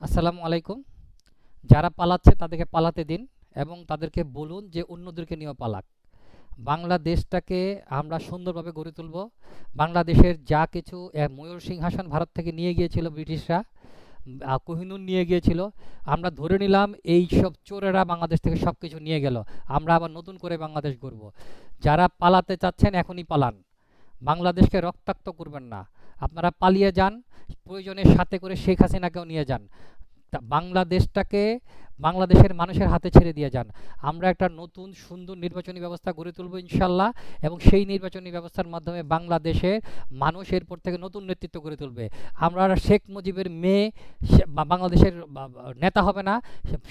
আসসালামু আলাইকুম। যারা পালাচ্ছে তাদেরকে পালাতে দিন এবং তাদেরকে বলুন যে অন্যদেরকে নিয়েও পালাক। বাংলাদেশটাকে আমরা সুন্দরভাবে গড়ে তুলব। বাংলাদেশের যা কিছু ময়ূর সিংহাসন ভারত থেকে নিয়ে গিয়েছিল ব্রিটিশরা কোহিনূর নিয়ে গিয়েছিল। আমরা ধরে নিলাম এই সব চোরেরা বাংলাদেশ থেকে সব কিছু নিয়ে গেল। আমরা আবার নতুন করে বাংলাদেশ গড়ব। যারা পালাতে চাচ্ছেন এখনই পালান। বাংলাদেশকে রক্তাক্ত করবেন না। আপনারা পালিয়ে যান। প্রয়োজনে সাথে করে শেখ হাসিনাকেও নিয়ে যান। বাংলাদেশটাকে বাংলাদেশের মানুষের হাতে ছেড়ে দিয়ে যান। আমরা একটা নতুন, সুন্দর নির্বাচনী ব্যবস্থা গড়ে তুলব ইনশাল্লাহ এবং সেই নির্বাচনী ব্যবস্থার মাধ্যমে বাংলাদেশের মানুষ এরপর থেকে নতুন নেতৃত্ব গড়ে তুলবে। আমরা শেখ মুজিবের মেয়ে বাংলাদেশের নেতা হবে না,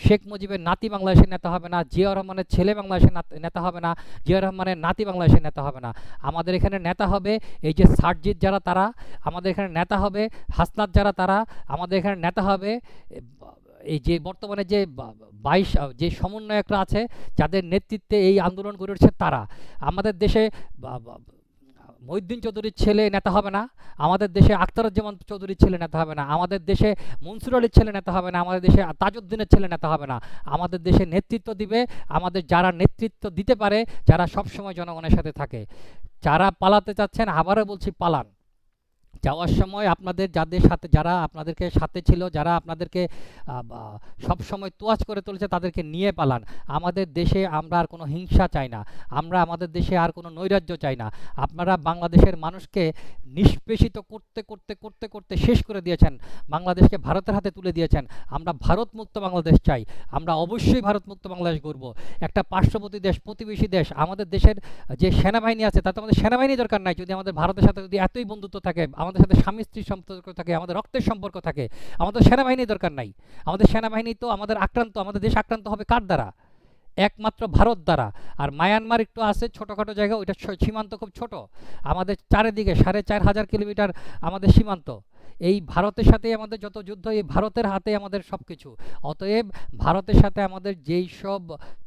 শেখ মুজিবের নাতি বাংলাদেশের নেতা হবে না জিয়াউর রহমানের ছেলে বাংলাদেশের নেতা হবে না জিয়াউর রহমানের নাতি বাংলাদেশের নেতা হবে না। আমাদের এখানে নেতা হবে এই যে সার্জিৎ যারা তারা, আমাদের এখানে নেতা হবে, হাসনাত যারা তারা, আমাদের এখানে নেতা হবে এই যে বর্তমানে যে বাইশ যে সমন্বয়করা আছে, যাদের নেতৃত্বে এই আন্দোলন গড়ে উঠছে তারা। আমাদের দেশে মহিউদ্দিন চৌধুরীর ছেলে নেতা হবে না, আমাদের দেশে আখতারুজ্জামান চৌধুরীর ছেলে নেতা হবে না, আমাদের দেশে মনসুর আলীর ছেলে নেতা হবে না, আমাদের দেশে তাজউদ্দিনের ছেলে নেতা হবে না। আমাদের দেশে নেতৃত্ব দিবে, আমাদের যারা নেতৃত্ব দিতে পারে, যারা সবসময় জনগণের সাথে থাকে। যারা পালাতে চাচ্ছেন, আবারও বলছি পালান। যাওয়ার সময় আপনাদের যাদের সাথে, যারা আপনাদেরকে সাথে ছিল, যারা আপনাদেরকে সব সময় তোয়াজ করে তুলেছে, তাদেরকে নিয়ে পালান। আমাদের দেশে আমরা আর কোনো হিংসা চাই না। আমরা আমাদের দেশে আর কোনো নৈরাজ্য চাই না। আপনারা বাংলাদেশের মানুষকে নিষ্পেষিত করতে করতে করতে করতে শেষ করে দিয়েছেন। বাংলাদেশকে ভারতের হাতে তুলে দিয়েছেন। আমরা ভারত মুক্ত বাংলাদেশ চাই। আমরা অবশ্যই ভারত মুক্ত বাংলাদেশ গড়ব। একটা পার্শ্ববর্তী দেশ, প্রতিবেশী দেশ, আমাদের দেশের যে সেনাবাহিনী আছে, তাতে আমাদের সেনাবাহিনী দরকার নাই। যদি আমাদের ভারতের সাথে যদি এতই বন্ধুত্ব থাকে, আমাদের সাথে স্বামী স্ত্রীর সম্পর্ক থাকে, আমাদের রক্তের সম্পর্ক থাকে, আমাদের সেনাবাহিনী দরকার নাই। আমাদের সেনাবাহিনী তো আমাদের আক্রান্ত, আমাদের দেশ আক্রান্ত হবে কার দ্বারা? একমাত্র ভারত দ্বারা। আর মায়ানমার একটু আছে, ছোটোখাটো জায়গা, ওইটা সীমান্ত খুব ছোট। আমাদের চারিদিকে সাড়ে চার হাজার কিলোমিটার আমাদের সীমান্ত। এই ভারতের সাথে আমাদের যত যুদ্ধ, এই ভারতের হাতে আমাদের সব কিছু অতএব ভারতের সাথে আমাদের যেই সব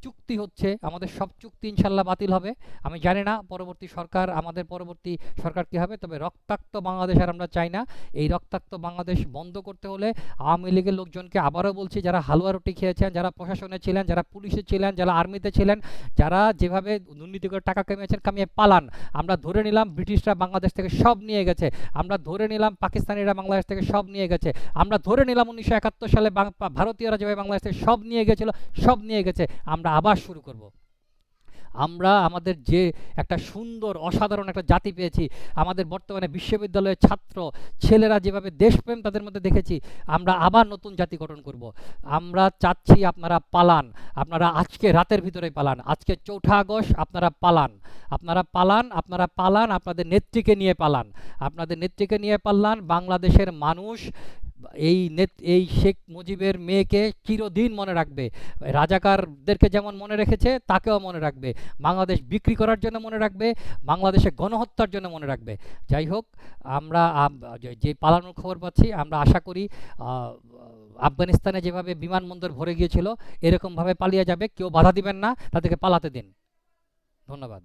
চুক্তি হচ্ছে, আমাদের সব চুক্তি ইনশাল্লাহ বাতিল হবে। আমি জানি না পরবর্তী সরকার, আমাদের পরবর্তী সরকার কী হবে, তবে রক্তাক্ত বাংলাদেশ আর আমরা চাই না। এই রক্তাক্ত বাংলাদেশ বন্ধ করতে হলে আওয়ামী লীগের লোকজনকে আবারও বলছি, যারা হালুয়া রুটি খেয়েছেন, যারা প্রশাসনে ছিলেন, যারা পুলিশে ছিলেন, যারা আর্মিতে ছিলেন, যারা যেভাবে দুর্নীতি করে টাকা কামিয়েছেন, কামিয়ে পালান। আমরা ধরে নিলাম ব্রিটিশরা বাংলাদেশ থেকে সব নিয়ে গেছে। আমরা ধরে নিলাম পাকিস্তানিরা বাংলাদেশ থেকে সব নিয়ে গেছে। আমরা ধরে নিলাম উনিশশো একাত্তর সালে ভারতীয়রা যেভাবে বাংলাদেশ থেকে সব নিয়ে গেছিল, সব নিয়ে গেছে। আমরা আবার শুরু করব। আমরা আমাদের যে একটা সুন্দর, অসাধারণ একটা জাতি পেয়েছি, আমাদের বর্তমানে বিশ্ববিদ্যালয়ের ছাত্র ছেলেরা যেভাবে দেশপ্রেম তাদের মধ্যে দেখেছি, আমরা আবার নতুন জাতি গঠন করব। আমরা চাচ্ছি আপনারা পালান, আপনারা আজকে রাতের ভিতরে পালান, আজকে চৌঠা আগস্ট আপনারা পালান আপনারা পালান আপনারা পালান, আপনাদের নেত্রীকে নিয়ে পালান, আপনাদের নেত্রীকে নিয়ে পালান, বাংলাদেশের মানুষ এই নেত, এই শেখ মুজিবের মেয়েকে চিরদিন মনে রাখবে। রাজাকারদেরকে যেমন মনে রেখেছে, তাকেও মনে রাখবে। বাংলাদেশ বিক্রি করার জন্য মনে রাখবে, বাংলাদেশে গণহত্যার জন্য মনে রাখবে। যাই হোক, আমরা যে- পালানোর খবর পাচ্ছি, আমরা আশা করি আফগানিস্তানে যেভাবে বিমানবন্দর ভরে গিয়েছিল, এরকমভাবে পালিয়ে যাবে, কেউ বাধা দিবেন না, তাদেরকে পালাতে দিন। ধন্যবাদ।